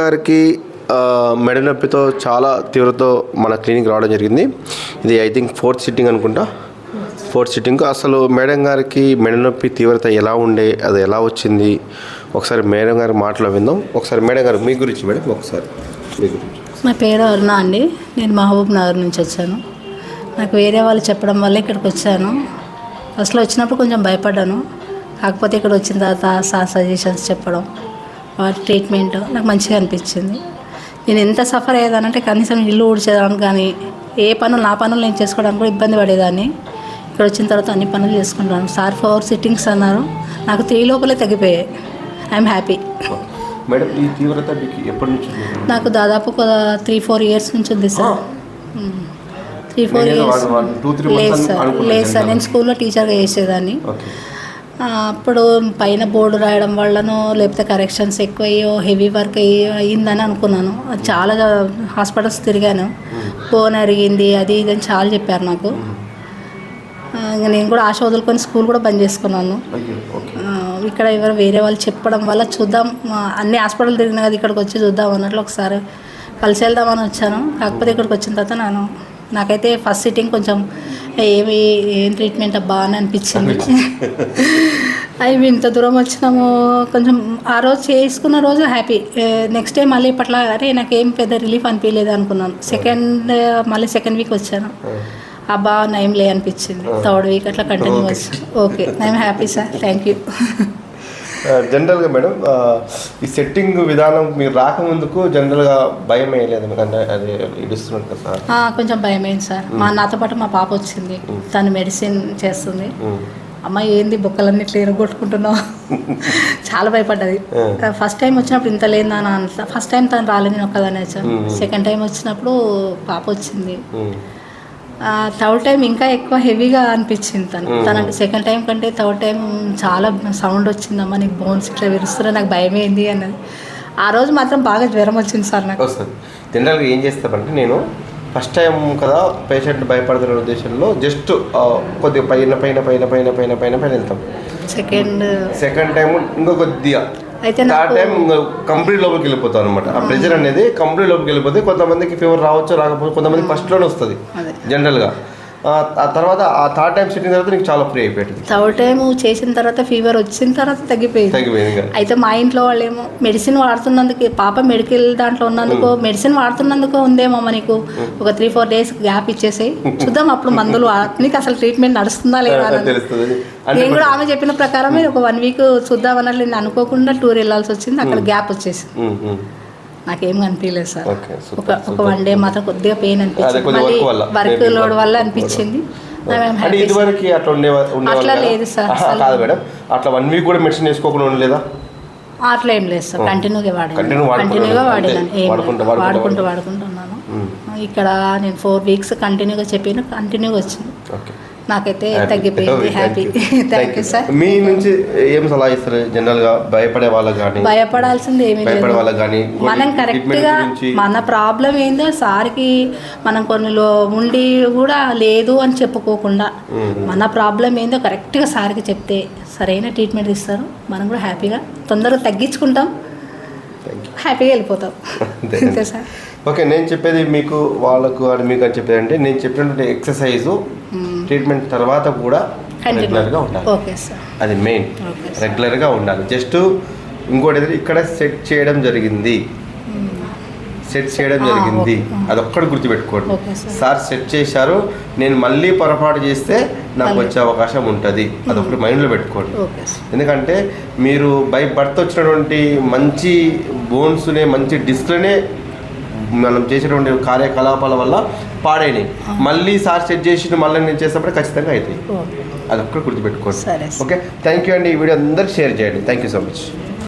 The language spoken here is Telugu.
గారికి మెడనొప్పితో మెడ నొప్పితో చాలా తీవ్రతో మన క్లినిక్ రావడం జరిగింది. ఇది ఐ థింక్ ఫోర్త్ సిట్టింగ్ అనుకుంటా. Fourth sitting. అసలు మేడం గారికి మెడ నొప్పి తీవ్రత ఎలా ఉండే అది ఎలా వచ్చింది? ఒకసారి మేడం గారి మాటలో విందాం. ఒకసారి మేడం గారు మీ గురించి మేడం ఒకసారి మీ గురించి. నా పేరు అరుణ అండి. నేను మహబూబ్ నగర్ నుంచి వచ్చాను. నాకు వేరే వాళ్ళు చెప్పడం వల్ల ఇక్కడికి వచ్చాను. ఫస్ట్లో వచ్చినప్పుడు కొంచెం భయపడ్డాను. కాకపోతే ఇక్కడ వచ్చిన తర్వాత సార్ సజెషన్స్ చెప్పడం. వాటి ట్రీట్మెంట్ నాకు మంచిగా అనిపించింది. నేను ఎంత సఫర్ అయ్యేదానంటే కనీసం ఇల్లు ఊడ్చేదానికి కానీ ఏ పనులు నా పనులు నేను చేసుకోవడానికి కూడా ఇబ్బంది పడేదాన్ని. ఇక్కడ వచ్చిన తర్వాత అన్ని పనులు చేసుకుంటాను. సార్ ఫోర్ సిట్టింగ్స్ అన్నారు. నాకు త్రీ లోపలే తగ్గిపోయాయి. ఐఎమ్ హ్యాపీ మేడం ఈ తీవ్రత మీకు ఎప్పటి నుంచి? నాకు దాదాపు ఒక త్రీ ఫోర్ ఇయర్స్ నుంచి ఉంది సార్. త్రీ ఫోర్ ఇయర్స్ లేదు సార్. లేదు సార్. నేను. స్కూల్లో టీచర్గా చేసేదాన్ని. అప్పుడు పైన బోర్డు రాయడం వల్లనో లేకపోతే కరెక్షన్స్ ఎక్కువ అయ్యో హెవీ వర్క్ అయ్యో అయ్యిందని అనుకున్నాను. అది చాలా హాస్పిటల్స్ తిరిగాను. బోన్ అరిగింది అది ఇది అని చాలా చెప్పారు నాకు. ఇంకా నేను కూడా ఆశ వదులుకొని స్కూల్ కూడా బంద్ చేసుకున్నాను. ఇక్కడ ఎవరు వేరే వాళ్ళు చెప్పడం వల్ల చూద్దాం. అన్ని హాస్పిటల్ తిరిగినా కదా ఇక్కడికి వచ్చి చూద్దాం అన్నట్లు ఒకసారి కలిసి వెళ్దామని వచ్చాను. కాకపోతే ఇక్కడికి వచ్చిన తర్వాత నేను నాకైతే ఫస్ట్ సిట్టింగ్ కొంచెం ఏమి ఏం ట్రీట్మెంట్ అబ్బా అని అనిపించింది. అవి ఇంత దూరం వచ్చినాము కొంచెం ఆ రోజు చేసుకున్న రోజు హ్యాపీ. నెక్స్ట్ డే మళ్ళీ ఇప్పట్లా అరే నాకేం పెద్ద రిలీఫ్ అనిపించలేదు అనుకున్నాను. సెకండ్ మళ్ళీ సెకండ్ వీక్ వచ్చాను. అబ్బా నయం లే అనిపించింది. థర్డ్ వీక్ అట్లా కంటిన్యూ Okay. వచ్చి okay. I'm happy sir thank you జనరల్గా మేడం ఆ, ఈ సెట్టింగ్ విధానం మీరు రాకముందుకు జనరల్గా భయం వేయలేదు అది కదా సార్. కొంచెం భయమైంది సార్. మా నాతో పాటు మా పాప వచ్చింది. తను మెడిసిన్ చేస్తుంది. ఉమ్. అమ్మాయి ఏంది బొక్కలన్నీ క్లియర్ కొట్టుకుంటున్నావు? చాలా భయపడ్డది. ఫస్ట్ టైం వచ్చినప్పుడు ఇంత లేదా అని అంత ఫస్ట్ టైం తను రాలేదు నేను ఒక్కదానే సెకండ్ టైం వచ్చినప్పుడు పాప వచ్చింది. థర్డ్ టైం ఇంకా ఎక్కువ హెవీగా అనిపించింది తను. తన సెకండ్ టైం కంటే థర్డ్ టైం చాలా సౌండ్ వచ్చిందమ్మా నీకు బోన్స్ ఇట్లా విరుస్తున్నా నాకు భయం ఏంది అన్నది. ఆ రోజు మాత్రం బాగా జ్వరం వచ్చింది సార్ నాకు. వస్తుంది. జనరల్గా ఏం చేస్తామంటే నేను ఫస్ట్ టైం కదా పేషెంట్ భయపడుతున్న ఉద్దేశంలో జస్ట్ కొద్దిగా పైన పైన పైన పైన పైన పైన పైన వెళ్తాం. సెకండ్ సెకండ్ టైం ఇంకా కొద్దిగా అయితే నాకు టైం కంప్లీట్ లోపలికి వెళ్ళిపోతాం అనమాట ఆ ప్రెజర్ అనేది కంప్లీట్ లోపలికి వెళ్ళిపోతే కొంతమందికి ఫీవర్ రావచ్చు రాకపోతే కొంతమంది ఫస్ట్లోనే వస్తుంది. జనరల్గా ఆ తర్వాత ఆ థర్డ్ టైం తర్వాత నీకు చాలా ఫ్రీ అయిపోయింది. థర్డ్ టైం చేసిన తర్వాత ఫీవర్ వచ్చిన తర్వాత తగ్గిపోయింది. తగ్గిపోయింది అయితే మా ఇంట్లో వాళ్ళు ఏమో మెడిసిన్ వాడుతున్నందుకు పాప మెడికల్ దాంట్లో ఉన్నందుకు మెడిసిన్ వాడుతున్నందుకు ఉందేమో నీకు. ఒక త్రీ ఫోర్ డేస్ గ్యాప్ ఇచ్చేసి చూద్దాం అప్పుడు మందులు నీకు అసలు ట్రీట్మెంట్ నడుస్తుందా లేదా నేను కూడా ఆమె చెప్పిన ప్రకారమే ఒక వన్ వీక్ చూద్దాం అన్నట్లు నేను అనుకోకుండా టూర్ వెళ్ళాల్సి వచ్చింది. అక్కడ గ్యాప్ వచ్చేసి నాకేం అనిపించలేదు సార్. ఒక ఒక వన్ డే మాత్రం కొద్దిగా పెయిన్ అనిపించింది. మళ్ళీ వర్క్ లోడ్ వల్ల. అనిపించింది. అంటే ఇదివరకు అట్లా ఉండే? లేదు సార్. కాదు మేడం. అట్లా వన్ వీక్ కూడా మెడిసిన్ వేసుకోకుండా ఉండలేదా? అట్లా ఏం లేదు సార్. కంటిన్యూగా వాడాను. కంటిన్యూగా అంతే. వాడినాను ఏం వాడుకుంటూ వాడుకుంటున్నాను ఇక్కడ నేను ఫోర్ వీక్స్ కంటిన్యూగా చెప్పిన కంటిన్యూగా వచ్చింది. నాకైతే తగ్గిపోయింది. హ్యాపీ థ్యాంక్ యూ సార్ మీ నుంచి ఏం సలహా ఇస్తారు జనరల్గా భయపడే వాళ్ళకి కానీ భయపడాల్సింది ఏమీ భయపడే వాళ్ళకి కానీ మనం కరెక్ట్గా మన ప్రాబ్లం ఏందో సార్కి మనం కొన్ని ఉండి కూడా లేదు అని చెప్పుకోకుండా మన ప్రాబ్లం ఏందో కరెక్ట్గా సార్కి చెప్తే సరైన ట్రీట్మెంట్ ఇస్తారు. మనం కూడా హ్యాపీగా తొందరగా తగ్గించుకుంటాం. హ్యాపీగా వెళ్ళిపోతాం. అంతే సార్ ఓకే నేను చెప్పేది మీకు వాళ్ళకు అని మీకు అని చెప్పేది అంటే నేను చెప్పినటువంటి ఎక్సర్సైజ్ ట్రీట్మెంట్ తర్వాత కూడా రెగ్యులర్గా ఉండాలి. అది మెయిన్ రెగ్యులర్గా ఉండాలి. జస్ట్ ఇంకోటి ఇక్కడ సెట్ చేయడం జరిగింది. సెట్ చేయడం ఆ, జరిగింది ఓకే. అదొక్కటి గుర్తుపెట్టుకోండి. సార్. సెట్ చేశారు. నేను మళ్ళీ పొరపాటు చేస్తే నాకు వచ్చే అవకాశం ఉంటుంది. అదొకటి మైండ్లో పెట్టుకోండి. ఓకే సార్ ఎందుకంటే మీరు బై బర్త్ వచ్చినటువంటి మంచి బోన్స్నే మంచి డిస్క్లనే మనం చేసేటువంటి కార్యకలాపాల వల్ల పాడైనాయి. మళ్ళీ సార్ సెట్ చేసి మళ్ళీ నేను చేసినప్పుడు ఖచ్చితంగా అవుతాయి ఓకే. అదొక్కటి గుర్తుపెట్టుకోండి. ఓకే? థ్యాంక్ యూ అండి. ఈ వీడియో అందరికి షేర్ చేయండి. Thank you so much